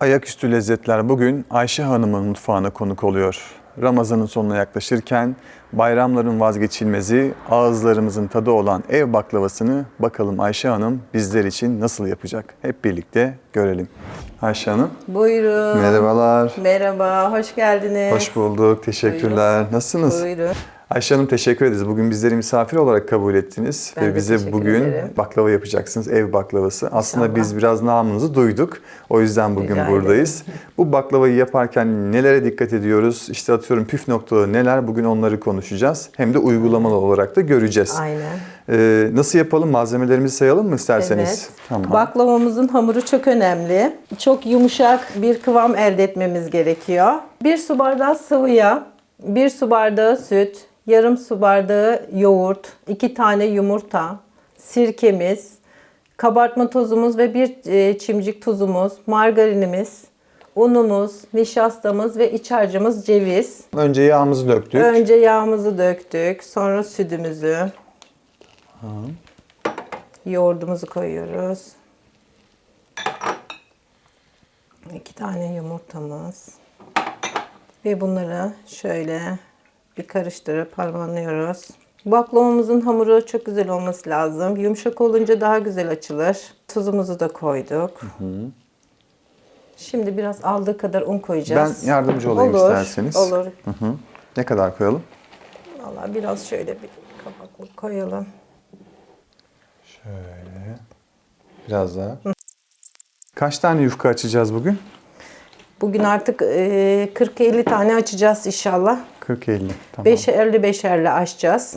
Ayaküstü Lezzetler bugün Ayşe Hanım'ın mutfağına konuk oluyor. Ramazanın sonuna yaklaşırken bayramların vazgeçilmezi ağızlarımızın tadı olan ev baklavasını bakalım Ayşe Hanım bizler için nasıl yapacak? Hep birlikte görelim. Ayşe Hanım Buyurun. merhabalar. Merhaba, hoş geldiniz. Hoş bulduk. Teşekkürler. Nasılsınız? Buyurun. Ayşe Hanım teşekkür ederiz. Bugün bizleri misafir olarak kabul ettiniz Ben ve bize bugün ederim. baklava yapacaksınız. Ev baklavası. Aslında İnşallah. biz biraz namınızı duyduk. O yüzden bugün Rica buradayız. Bu baklavayı yaparken nelere dikkat ediyoruz? İşte atıyorum püf noktaları neler? Bugün onları konuşacağız. Hem de uygulamalı olarak da göreceğiz. Aynen. Ee, nasıl yapalım? Malzemelerimizi sayalım mı isterseniz? Evet. Tamam. Baklavamızın hamuru çok önemli. Çok yumuşak bir kıvam elde etmemiz gerekiyor. Bir su bardağı sıvı yağ, bir su bardağı süt, yarım su bardağı yoğurt, iki tane yumurta, sirkemiz, kabartma tozumuz ve bir e, çimcik tuzumuz, margarinimiz, unumuz, nişastamız ve iç harcımız ceviz. Önce yağımızı döktük. Önce yağımızı döktük, sonra sütümüzü. Yoğurdumuzu koyuyoruz. İki tane yumurtamız. Ve bunları şöyle bir karıştırıp harmanlıyoruz. Baklavamızın hamuru çok güzel olması lazım. Yumuşak olunca daha güzel açılır. Tuzumuzu da koyduk. Şimdi biraz aldığı kadar un koyacağız. Ben yardımcı olayım Olur, isterseniz. Olur. Hı hı. Ne kadar koyalım? Valla biraz şöyle bir kabaklık koyalım. Şöyle. Biraz daha. Kaç tane yufka açacağız bugün? Bugün artık e, 40-50 tane açacağız inşallah. 40-50. Tamam. 5'erli beşerli açacağız.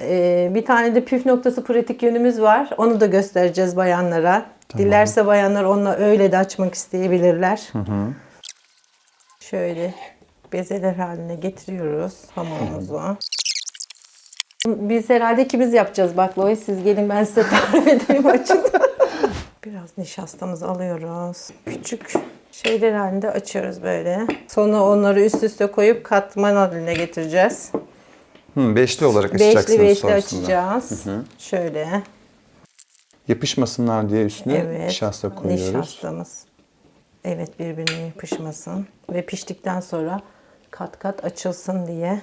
E, bir tane de püf noktası pratik yönümüz var. Onu da göstereceğiz bayanlara. Dilerse bayanlar onunla öyle de açmak isteyebilirler. Şöyle bezeler haline getiriyoruz hamurumuzu. Biz herhalde ikimiz yapacağız baklavayı. Siz gelin ben size tarif edeyim açın. Biraz nişastamızı alıyoruz. Küçük şeyler halinde açıyoruz böyle. Sonra onları üst üste koyup katman haline getireceğiz. Hı, beşli olarak açacaksınız Beşli beşli sonrasında. açacağız. Şöyle. Yapışmasınlar diye üstüne Evet. nişasta koyuyoruz. Nişastamız. Evet birbirine yapışmasın. Ve piştikten sonra kat kat açılsın diye.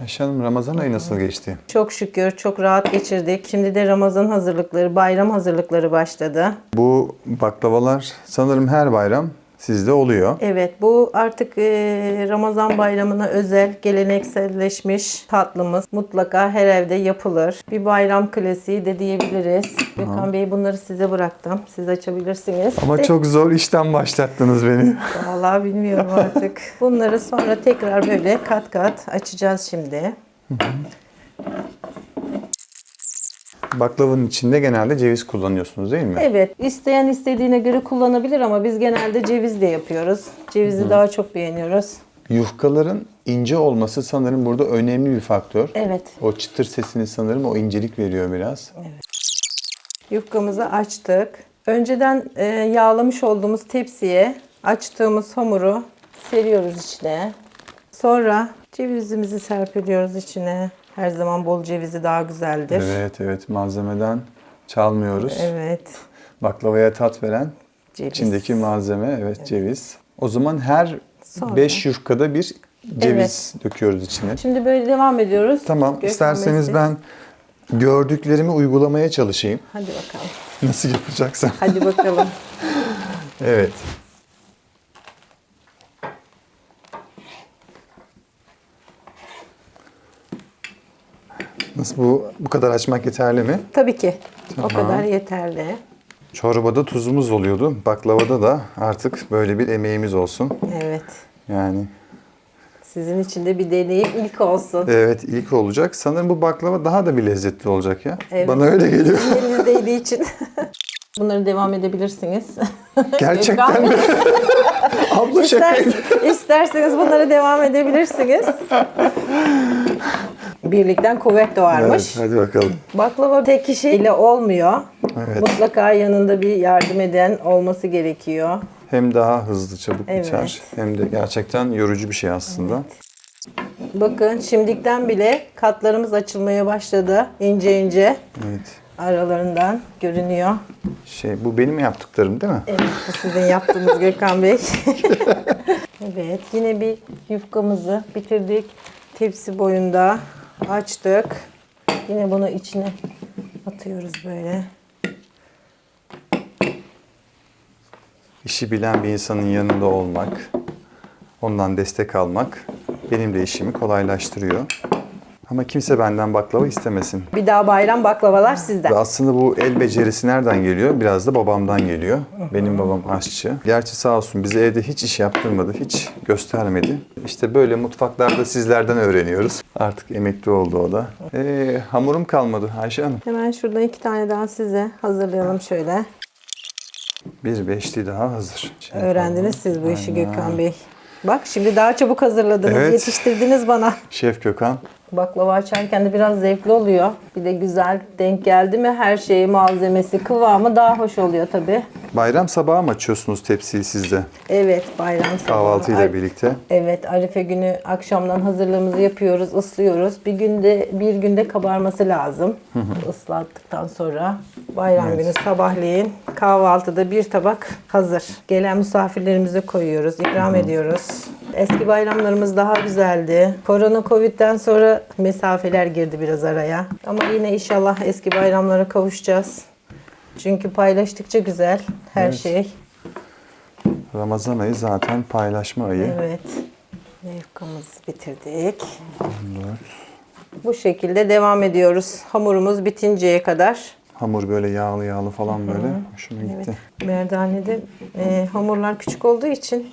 Ayşe Hanım Ramazan ayı nasıl geçti? Çok şükür çok rahat geçirdik. Şimdi de Ramazan hazırlıkları, bayram hazırlıkları başladı. Bu baklavalar sanırım her bayram sizde oluyor. Evet bu artık e, Ramazan bayramına özel gelenekselleşmiş tatlımız. Mutlaka her evde yapılır. Bir bayram klasiği de diyebiliriz. Gökhan Bey bunları size bıraktım. Siz açabilirsiniz. Ama çok zor işten başlattınız beni. Vallahi bilmiyorum artık. Bunları sonra tekrar böyle kat kat açacağız şimdi. Baklavanın içinde genelde ceviz kullanıyorsunuz değil mi? Evet isteyen istediğine göre kullanabilir ama biz genelde cevizle yapıyoruz. Cevizi daha çok beğeniyoruz. Yufkaların ince olması sanırım burada önemli bir faktör. Evet O çıtır sesini sanırım o incelik veriyor biraz. Yufkamızı açtık. Önceden e, yağlamış olduğumuz tepsiye açtığımız hamuru seriyoruz içine. Sonra cevizimizi serpiliyoruz içine. Her zaman bol cevizi daha güzeldir. Evet evet malzemeden çalmıyoruz. Evet. Baklavaya tat veren Ceviz. içindeki malzeme evet, ceviz. O zaman her Sonra- 5 yufkada bir ceviz döküyoruz içine. Şimdi böyle devam ediyoruz. Tamam Gökhan isterseniz Bey, ben gördüklerimi uygulamaya çalışayım. Hadi bakalım. Nasıl yapacaksam. Hadi bakalım. evet. Nasıl bu bu kadar açmak yeterli mi? Tabii ki. O Tamam. kadar yeterli. Çorbada tuzumuz oluyordu. Baklavada da artık böyle bir emeğimiz olsun. Evet. Yani Sizin için de bir deneyim ilk olsun. evet ilk olacak. Sanırım bu baklava daha da bir lezzetli olacak ya. Evet. Bana öyle geliyor. Eliniz değdiği için. Bunları devam edebilirsiniz. Gerçekten mi? Abla şaka İster, isterseniz bunları devam edebilirsiniz. Birlikten kuvvet doğarmış. Evet, hadi bakalım. Baklava tek kişiyle olmuyor. Evet. Mutlaka yanında bir yardım eden olması gerekiyor. Hem daha hızlı çabuk Evet. biter hem de gerçekten yorucu bir şey aslında. Bakın şimdikten bile katlarımız açılmaya başladı ince ince. Evet. aralarından görünüyor. Şey bu benim yaptıklarım değil mi? Evet, bu sizin yaptığınız Gökhan Bey. evet, yine bir yufkamızı bitirdik. Tepsi boyunda açtık. Yine bunu içine atıyoruz böyle. İşi bilen bir insanın yanında olmak, ondan destek almak benim de işimi kolaylaştırıyor. Ama kimse benden baklava istemesin. Bir daha bayram baklavalar sizden. Ve aslında bu el becerisi nereden geliyor? Biraz da babamdan geliyor. Benim babam aşçı. Gerçi sağ olsun bize evde hiç iş yaptırmadı, hiç göstermedi. İşte böyle mutfaklarda sizlerden öğreniyoruz. Artık emekli oldu o da. Ee, hamurum kalmadı Ayşe Hanım. Hemen şuradan iki tane daha size hazırlayalım şöyle. Bir beşli daha hazır. Şey Öğrendiniz siz bu işi Gökhan Bey. Bak şimdi daha çabuk hazırladınız, Evet. yetiştirdiniz bana. Şef Gökhan. Baklava açarken de biraz zevkli oluyor. Bir de güzel denk geldi mi her şeyi, malzemesi, kıvamı daha hoş oluyor tabii. Bayram sabahı mı açıyorsunuz tepsiyi sizde? Evet bayram sabahı. Kahvaltıyla Ar- birlikte. Evet Arife günü akşamdan hazırlığımızı yapıyoruz, ıslıyoruz. Bir günde bir günde kabarması lazım. Islattıktan sonra bayram Evet. günü sabahleyin kahvaltıda bir tabak hazır. Gelen misafirlerimize koyuyoruz, ikram ediyoruz. Eski bayramlarımız daha güzeldi. Korona Covid'den sonra mesafeler girdi biraz araya. Ama yine inşallah eski bayramlara kavuşacağız. Çünkü paylaştıkça güzel her Evet. şey. Ramazan ayı zaten paylaşma ayı. Evet. Yufkamızı bitirdik. Bu şekilde devam ediyoruz. Hamurumuz bitinceye kadar. Hamur böyle yağlı yağlı falan böyle. Hoşuma gitti. Merdanede e, hamurlar küçük olduğu için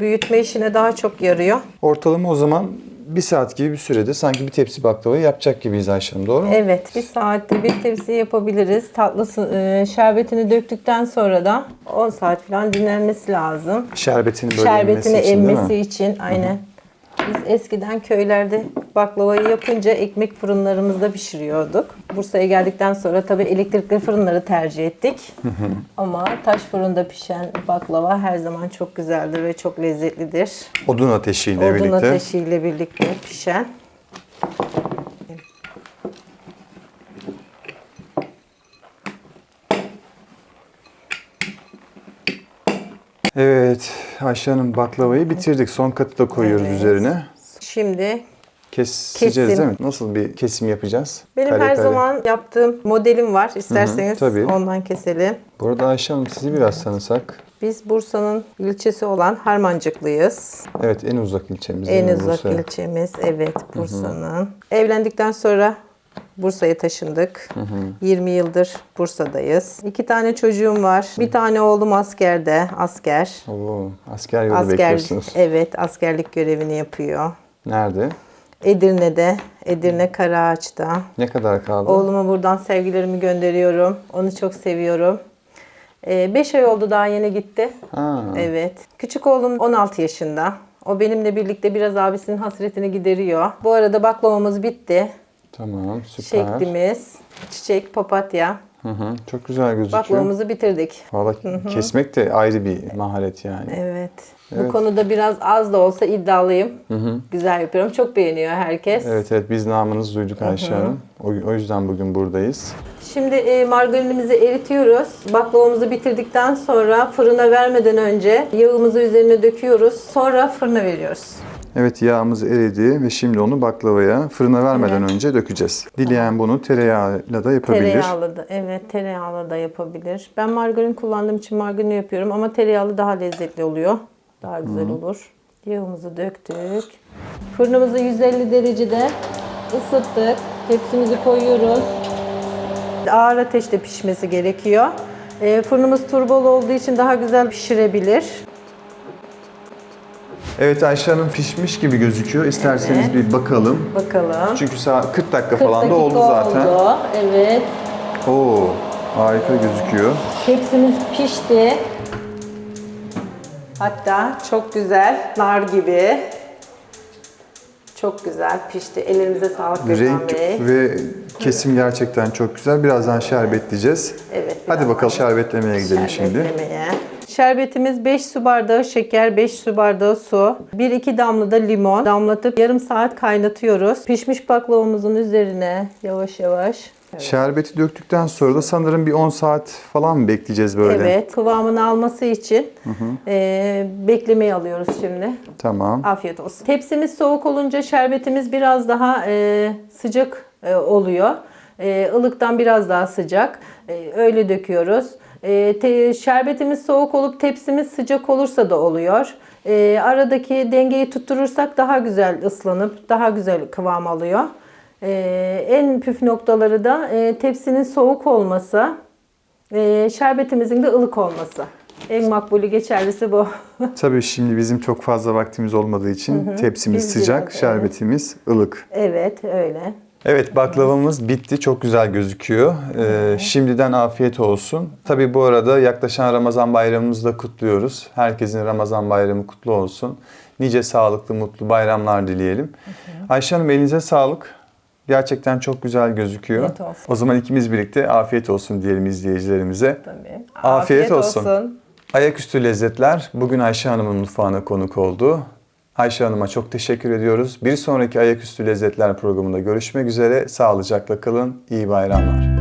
büyütme işine daha çok yarıyor. Ortalama o zaman bir saat gibi bir sürede sanki bir tepsi baklavayı yapacak gibiyiz Ayşe Hanım. Doğru mu? Evet, bir saatte bir tepsi yapabiliriz. Tatlısı, e, şerbetini döktükten sonra da 10 saat falan dinlenmesi lazım. Şerbetini böyle Şerbetini emmesi için değil emmesi mi? için aynen. Biz eskiden köylerde baklavayı yapınca ekmek fırınlarımızda pişiriyorduk. Bursa'ya geldikten sonra tabii elektrikli fırınları tercih ettik. Ama taş fırında pişen baklava her zaman çok güzeldir ve çok lezzetlidir. Odun ateşiyle Odun birlikte. ateşiyle birlikte pişen. Evet Ayşe Hanım baklavayı bitirdik. Son katı da koyuyoruz Evet. üzerine. Şimdi Keseceğiz Kesim. değil mi? Nasıl bir kesim yapacağız? benim Kare her kare. zaman yaptığım modelim var. İsterseniz tabii. ondan keselim. Bu arada Ayşe Hanım sizi biraz tanısak. Biz Bursa'nın ilçesi olan Harmancıklıyız. Evet en uzak ilçemiz. En uzak Bursa'ya? ilçemiz evet Bursa'nın. Evlendikten sonra Bursa'ya taşındık. 20 yıldır Bursa'dayız. İki tane çocuğum var. Bir tane oğlum askerde, asker. Oo, asker yolu Asker, bekliyorsunuz. evet askerlik görevini yapıyor. Nerede? Edirne'de, Edirne Karaağaç'ta. Ne kadar kaldı? Oğluma buradan sevgilerimi gönderiyorum. Onu çok seviyorum. 5 ay oldu daha yeni gitti. Ha, Evet. Küçük oğlum 16 yaşında. O benimle birlikte biraz abisinin hasretini gideriyor. Bu arada baklavamız bitti. Tamam süper. Şeklimiz, çiçek, papatya. Hı hı, çok güzel gözüküyor. Baklavamızı bitirdik. Valla kesmek de ayrı bir maharet yani. Evet. Evet. Bu konuda biraz az da olsa iddialıyım. Güzel yapıyorum. Çok beğeniyor herkes. Evet evet biz namınızı duyduk Ayşe Hanım. O, o yüzden bugün buradayız. Şimdi e, margarinimizi eritiyoruz. Baklavamızı bitirdikten sonra fırına vermeden önce yağımızı üzerine döküyoruz. Sonra fırına veriyoruz. Evet yağımız eridi ve şimdi onu baklavaya fırına vermeden önce dökeceğiz. Dileyen bunu tereyağıyla da yapabilir. Tereyağlı da evet tereyağlı da yapabilir. Ben margarin kullandığım için margarin yapıyorum ama tereyağlı daha lezzetli oluyor. Daha güzel olur. Yağımızı döktük. Fırınımızı 150 derecede ısıttık. Tepsimizi koyuyoruz. Ağır ateşte pişmesi gerekiyor. E, fırınımız turbolu olduğu için daha güzel pişirebilir. Evet Ayşe Hanım pişmiş gibi gözüküyor. İsterseniz Evet. bir bakalım. Bakalım. Çünkü saat 40 dakika 40 falan da dakika oldu zaten. oldu. Evet. Oo harika gözüküyor. Tepsimiz pişti. Hatta çok güzel, nar gibi. Çok güzel pişti. Ellerimize sağlık Gökhan Renk Bey. ve kesim gerçekten çok güzel. Birazdan şerbetleyeceğiz. Evet. Hadi bakalım şerbetlemeye gidelim şimdi. şerbetlemeye. Şerbetimiz 5 su bardağı şeker, 5 su bardağı su, 1-2 damla da limon damlatıp yarım saat kaynatıyoruz. Pişmiş baklavamızın üzerine yavaş yavaş Şerbeti döktükten sonra da sanırım bir 10 saat falan bekleyeceğiz böyle? Evet, kıvamını alması için e, beklemeyi alıyoruz şimdi. Tamam. Afiyet olsun. Tepsimiz soğuk olunca şerbetimiz biraz daha e, sıcak e, oluyor. E, ılıktan biraz daha sıcak. E, öyle döküyoruz. E, te- şerbetimiz soğuk olup tepsimiz sıcak olursa da oluyor. E, aradaki dengeyi tutturursak daha güzel ıslanıp daha güzel kıvam alıyor. E, en püf noktaları da e, tepsinin soğuk olması, e, şerbetimizin de ılık olması. En makbulü geçerlisi bu. Tabii şimdi bizim çok fazla vaktimiz olmadığı için tepsimiz Biz sıcak, biraz, şerbetimiz ılık. evet, öyle. Evet baklavamız bitti. Çok güzel gözüküyor. Ee, şimdiden afiyet olsun. Tabii bu arada yaklaşan Ramazan bayramımızı da kutluyoruz. Herkesin Ramazan bayramı kutlu olsun. Nice sağlıklı, mutlu bayramlar dileyelim. Ayşe Hanım elinize sağlık. Gerçekten çok güzel gözüküyor. Afiyet olsun. O zaman ikimiz birlikte afiyet olsun diyelim izleyicilerimize. Tabii. Afiyet olsun. Ayaküstü Lezzetler bugün Ayşe Hanım'ın mutfağına konuk oldu. Ayşe Hanım'a çok teşekkür ediyoruz. Bir sonraki Ayaküstü Lezzetler programında görüşmek üzere. Sağlıcakla kalın. İyi bayramlar.